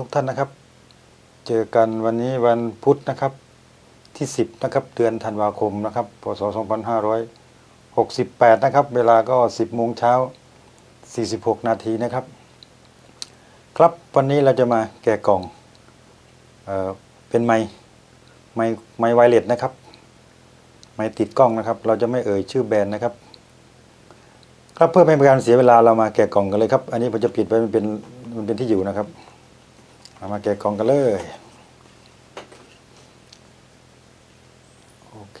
ทุกท่านนะครับ เจอกันวันนี้วันพุธนะครับที่ 10นะครับเดือนธันวาคมนะครับพศ 2568 นะครับ เวลาก็ 10 โมงเช้า 46 นาทีนะครับ ครับวันนี้เราจะมาแกะกล่องเออเป็นไม้ไม้ไม้ไวเลสนะครับไม้ติดกล้องนะครับ เราจะไม่เอ่ยชื่อแบรนด์นะครับครับเพื่อไม่เป็นการเสียเวลาเรามาแกะกล่องกันเลยครับ อันนี้ผมจะปิดไว้มันเป็นมันเป็นที่อยู่นะครับ เอามาแกะกล่องกันเลย โอเค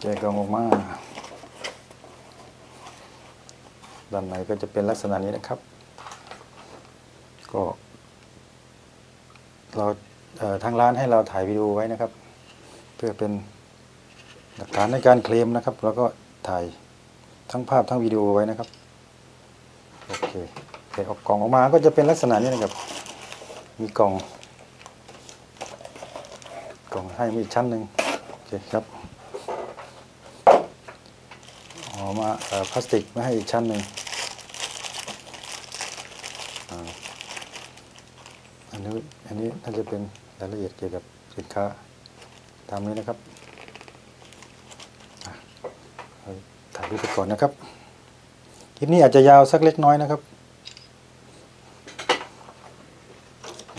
แกะกล่องออกมา ด้านในก็จะเป็นลักษณะนี้นะครับ ก็เรา ทางร้านให้เราถ่ายวิดีโอไว้นะครับ เพื่อเป็นหลักฐานในการเคลมนะครับ แล้วก็ถ่ายทั้งภาพทั้งวิดีโอไว้นะครับโอเคแกะออกกล่องออกมาก็จะเป็นลักษณะนี้นะครับ มีกล่องกล่องให้มีอีกชั้นหนึ่งโอเคครับออกมาพลาสติกมาให้อีกชั้นหนึ่งอันนี้อันนี้น่าจะเป็น รายละเอียดเกี่ยวกับสินค้าตามนี้นะครับถ่ายรูปไปก่อนนะครับคลิปนี้อาจจะยาวสักเล็กน้อยนะครับ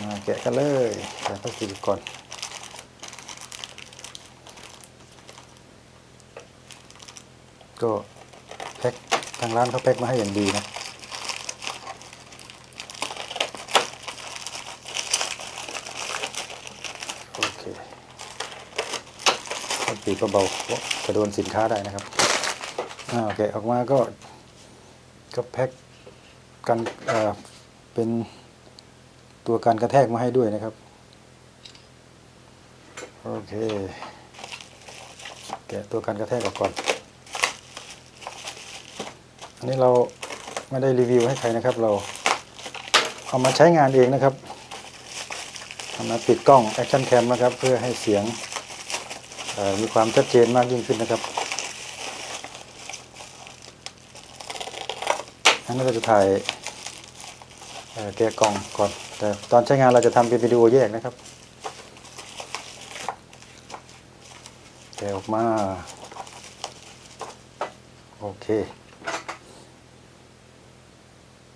มาแกะกันเลยแกะพลาสติกก่อนก็แพ็คทางร้านเขาแพ็คมาให้อย่างดีนะ โอเค พลาสติกเบาจะโดนสินค้าได้นะครับอ่าโอเคออกมาก็ก็แพ็คกันเป็นตัวการกระแทกมาให้ด้วยนะครับ โอเคแกะตัวการกระแทกออกก่อน อันนี้เราไม่ได้รีวิวให้ใครนะครับ เราเอามาใช้งานเองนะครับทำมาปิดกล้อง Action Cam นะครับ เพื่อให้เสียง มีความชัดเจนมากยิ่งขึ้นนะครับอันนี้เราจะถ่ายเอ่อแกะกล่องก่อน แต่ตอนใช้งานเราจะทำเป็นวิดีโอแยกนะครับแกะออกมา โอเค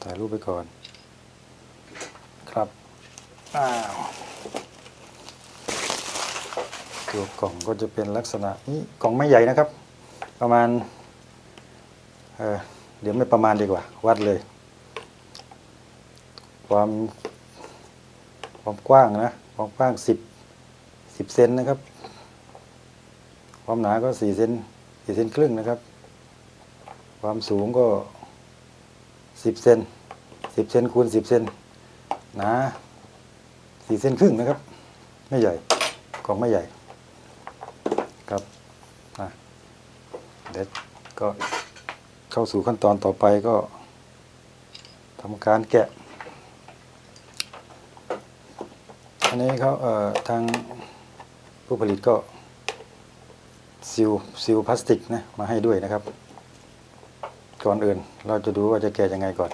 ถ่ายรูปไปก่อน ครับ อ้าว ตัวกล่องก็จะเป็นลักษณะนี้กล่องไม่ใหญ่นะครับ ประมาณเเดี๋ยวไม่ประมาณดีกว่า วัดเลย ความความกว้างนะความกว้างสิบสิบเซนนะครับ ความหนาก็สี่เซนสี่เซนครึ่งนะครับ ความสูงก็สิบเซนสิบเซนคูณสิบเซนหนาสี่เซนครึ่งนะครับ ไม่ใหญ่กล่องไม่ใหญ่ ครับอะเด็ดก็เข้าสู่ขั้นตอนต่อไปก็ทำการแกะ อันนี้เขาเอ่อทางผู้ผลิตก็ซิลซิลพลาสติกนะมาให้ด้วยนะครับ ก่อนอื่นเราจะดูว่าจะแกะยังไงก่อน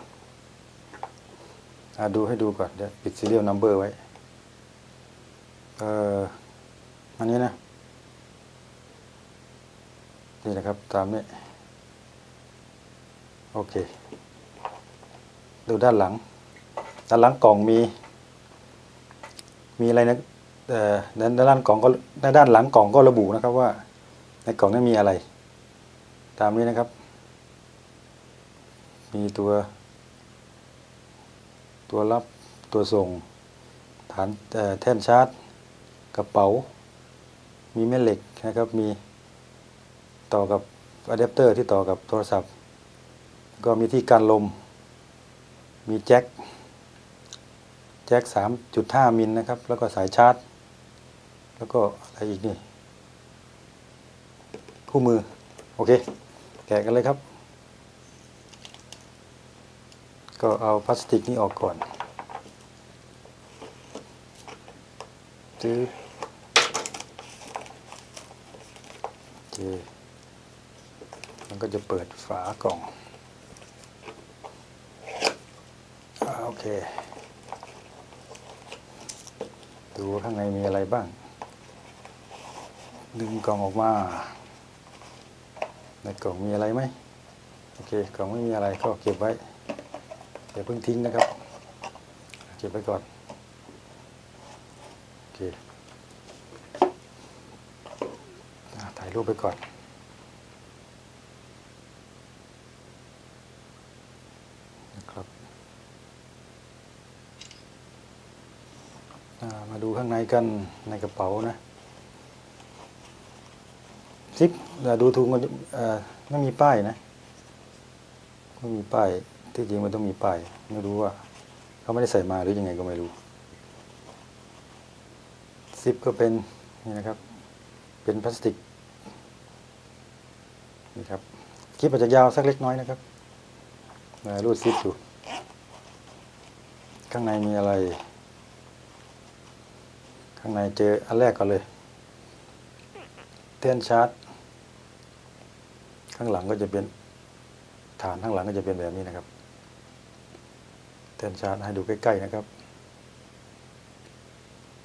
อดูให้ดูก่อนเดี๋ยวปิด serial number ไว้ เอ่ออันนี้นะ นี่นะครับ ตามนี้ โอเค ดูด้านหลัง ด้านหลังกล่องมี มีอะไรนะเอ่อด้านด้านหลังกล่องก็ด้านหลังกล่องก็ระบุนะครับว่า ในกล่องนั้นมีอะไร ตามนี้นะครับ มีตัว ตัวรับตัวส่ง ฐานแท่นชาร์จ กระเป๋า มีแม่เหล็กนะครับมี ต่อกับอะแดปเตอร์ที่ต่อกับโทรศัพท์ ก็มีที่กันลม มีแจ็คแจ็คสามจุดห้ามิลนะครับ แล้วก็สายชาร์จ แล้วก็อะไรอีกนี่ คู่มือ โอเค แกะกันเลยครับ ก็เอาพลาสติกนี้ออกก่อนจืบโอเค มันก็จะเปิดฝากล่องอโอเค ดูข้างในมีอะไรบ้าง ดึงกล่องออกมา ในกล่องมีอะไรไหมโอเคกล่องไม่มีอะไรก็เก็บไว้อย่าเพิ่งทิ้งนะครับ เก็บไว้ก่อน โอเคถ่ายรูปไปก่อน นะครับอ่า มาดูข้างในกันในกระเป๋านะซิปอ่าดูทุงมันไม่มีป้ายนะไม่มีป้ายที่จริงมันต้องมีป้ายไม่รู้ว่า เขาไม่ได้ใส่มาหรือยังไงก็ไม่รู้ซิปก็เป็นนี่นะครับ เป็นพลาสติกนี่ครับคลิปอาจจะยาวสักเล็กน้อยนะครับมารูดซิปดูข้างในมีอะไร ข้างในเจออันแรกก่อนเลย เทียนชาร์จข้างหลังก็จะเป็นฐานข้างหลังก็จะเป็นแบบนี้นะครับ เทียนชาร์จให้ดูใกล้ ๆ นะครับ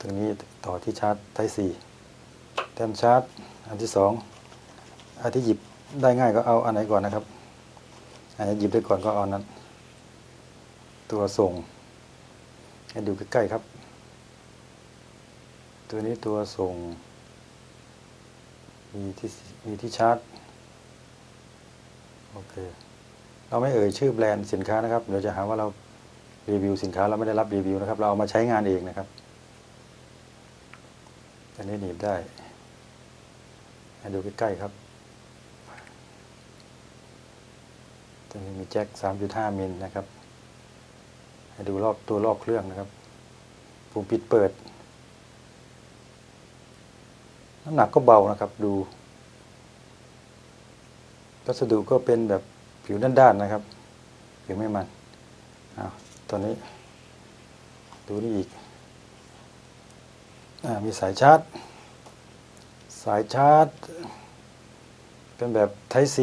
ตรงนี้ต่อที่ชาร์จไทซีเทียนชาร์จอันที่สองอันที่หยิบได้ง่ายก็เอาอันไหนก่อนนะครับอันไหนหยิบได้ก่อนก็เอาอันนั้น ตัวส่งให้ดูใกล้ๆครับ ตัวนี้ตัวส่ง มีที่มีที่ชาร์จโอเคเราไม่เอ่ยชื่อแบรนด์สินค้านะครับเดี๋ยวจะหาว่าเรารีวิวสินค้าเราไม่ได้รับรีวิวนะครับ เราเอามาใช้งานเองนะครับอันนี้หนีบได้ให้ดูใกล้ๆครับตรงนี้มีแจ็ค 3.5 มิลนะครับ ให้ดูรอบตัวรอบเครื่องนะครับ ปุ่มปิดเปิด น้ำหนักก็เบานะครับ ดูวัสดุก็เป็นแบบผิวด้านๆนะครับ ผิวไม่มันอ้าวตอนนี้ ดูนี่อีกอามีสายชาร์จ สายชาร์จ เป็นแบบ Type C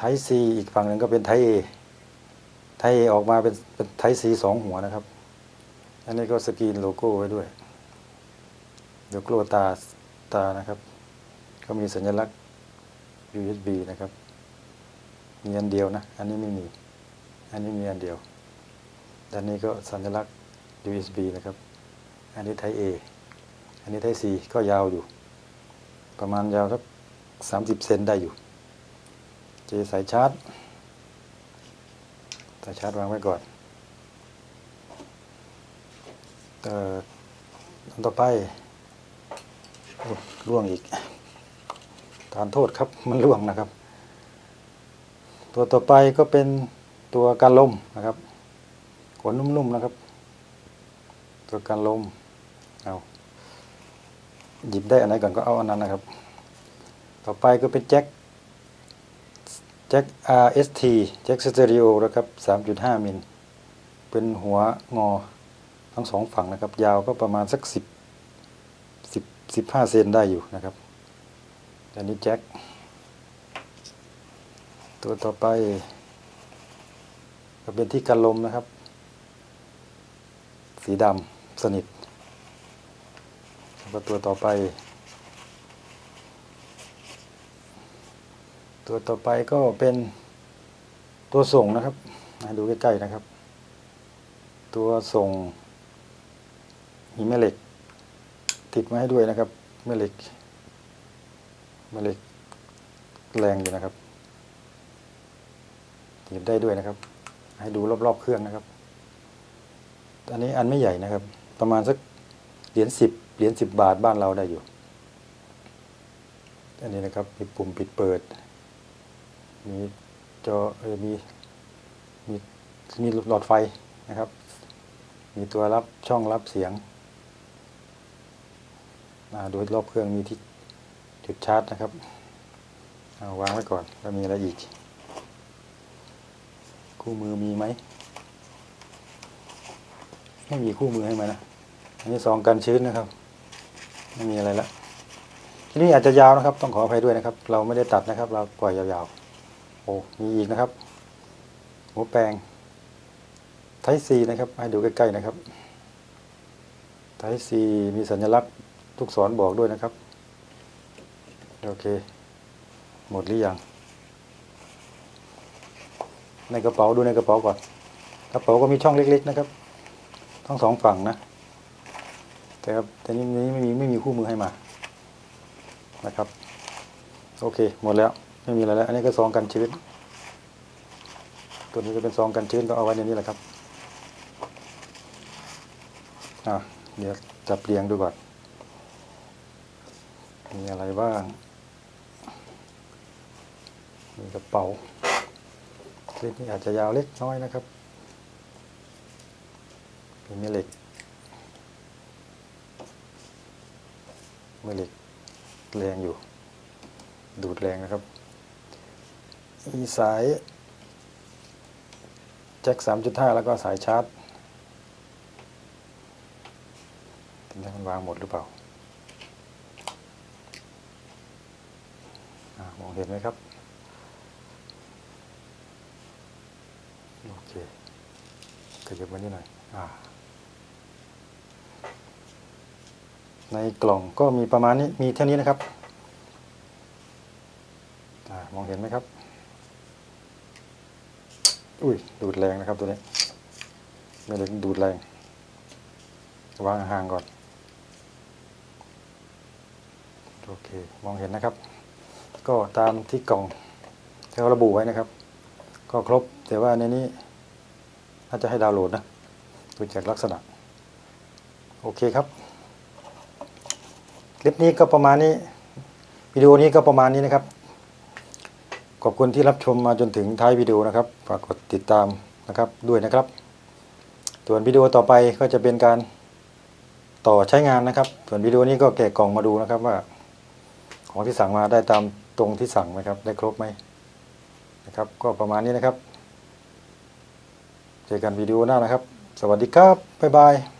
Type C อีกฝั่งหนึ่งก็เป็น Type A Type A ออกมาเป็นเป็น Type C สองหัวนะครับ อันนี้ก็สกรีนโลโก้ไว้ด้วย โลโก้ตาตานะครับ ก็มีสัญลักษณ์ USB นะครับ มีอันเดียวนะ อันนี้ไม่มี อันนี้มีอันเดียวด้านนี้ก็สัญลักษณ์ USB นะครับ อันนี้ Type A อันนี้ Type C ก็ยาวอยู่ ประมาณยาวสักสามสิบเซนได้อยู่ เจสายชาร์จ สายชาร์จวางไว้ก่อนเอ่อต่อไป ล่วงอีก ทานโทษครับ มันล่วงนะครับ ตัวต่อไปก็เป็นตัวการลมนะครับ ขนนุ่มๆนะครับ ตัวการลม เอาหยิบได้อันไหนก่อนก็เอาอันนั้นนะครับ ต่อไปก็เป็นแจ็คแจ็ค RST แจ็คสเตอริโอนะครับ 3.5 มิล เป็นหัวงอทั้งสองฝั่งนะครับ ยาวก็ประมาณสัก 10 10 15เซนได้อยู่นะครับอันนี้แจ็ค ตัวต่อไป ก็เป็นที่กันลมนะครับ สีดำสนิทแล้วก็ตัวต่อไป ตัวต่อไปก็เป็นตัวส่งนะครับดูใกล้ๆนะครับ ตัวส่งมีแม่เหล็ก ติดมาให้ด้วยนะครับแม่เหล็กแม่เหล็กแรงอยู่นะครับหยิบได้ด้วยนะครับ ให้ดูรอบๆเครื่องนะครับ อันนี้อันไม่ใหญ่นะครับ ประมาณสักเหรียญสิบเหรียญสิบบาทบ้านเราได้อยู่ อันนี้นะครับมีปุ่มปิดเปิด มีจอเออมีมีมีหลอดไฟนะครับ มีตัวรับช่องรับเสียง อ่าโดยรอบเครื่องมีที่จุดชาร์จนะครับ เอาวางไว้ก่อนแล้วมีอะไรอีก คู่มือมีไหม ไม่มีคู่มือให้มานะ อันนี้ซองกันชื้นนะครับ ไม่มีอะไรละทีนี้อาจจะยาวนะครับ ต้องขออภัยด้วยนะครับ เราไม่ได้ตัดนะครับ เราปล่อยยาวๆ โอ้ มีอีกนะครับ หัวแปลงไทซีนะครับ ให้ดูใกล้ๆนะครับไทซีมีสัญลักษณ์ ทุกศรบอกด้วยนะครับ โอเค หมดหรือยัง ในกระเป๋าดูในกระเป๋าก่อน กระเป๋าก็มีช่องเล็ก ๆ นะครับ ทั้งสองฝั่งนะ แต่ครับแต่นี้ไม่มีไม่มีคู่มือให้มา นะครับ โอเค หมดแล้ว ไม่มีอะไรแล้ว อันนี้ก็ซองกันชื้น ตัวนี้ก็เป็นซองกันชื้นก็เอาไว้ในนี้แหละครับ อะเดี๋ยวจับเรียงดูก่อน มีอะไรบ้าง มีกระเป๋าคลิปนี้อาจจะยาวเล็กน้อยนะครับเป็นม่เหล็กแม่เหล็กแรงอยู่ ดูดแรงนะครับ มีสายแจ็ค 3.5 แล้วก็สายชาร์จเป็นยังวางหมดหรือเปล่าอา มองเห็นไหมครับ โอเคขยับมานี่หน่อยอในกล่องก็มีประมาณนี้ มีเท่านี้นะครับอมองเห็นไหมครับ อุ้ย ดูดแรงนะครับตัวนี้ ไม่ได้ดูดแรง วางห่างก่อน โอเค มองเห็นนะครับ ก็ตามที่กล่องที่เขาระบุไว้นะครับ ก็ครบแต่ว่าในนี้น่าจะให้ดาวน์โหลดนะดูจากลักษณะ โอเคครับ คลิปนี้ก็ประมาณนี้วิดีโอนี้ก็ประมาณนี้นะครับ ขอบคุณที่รับชมมาจนถึงท้ายวิดีโอนะครับฝากกดติดตามนะครับด้วยนะครับส่วนวิดีโอต่อไปก็จะเป็นการต่อใช้งานนะครับ ส่วนวิดีโอนี้ก็แกะกล่องมาดูนะครับว่าของที่สั่งมาได้ตาม ตรงที่สั่งไหมครับ ได้ครบไหมนะครับ ก็ประมาณนี้นะครับ เจอกันวิดีโอหน้านะครับ สวัสดีครับ บ๊ายบาย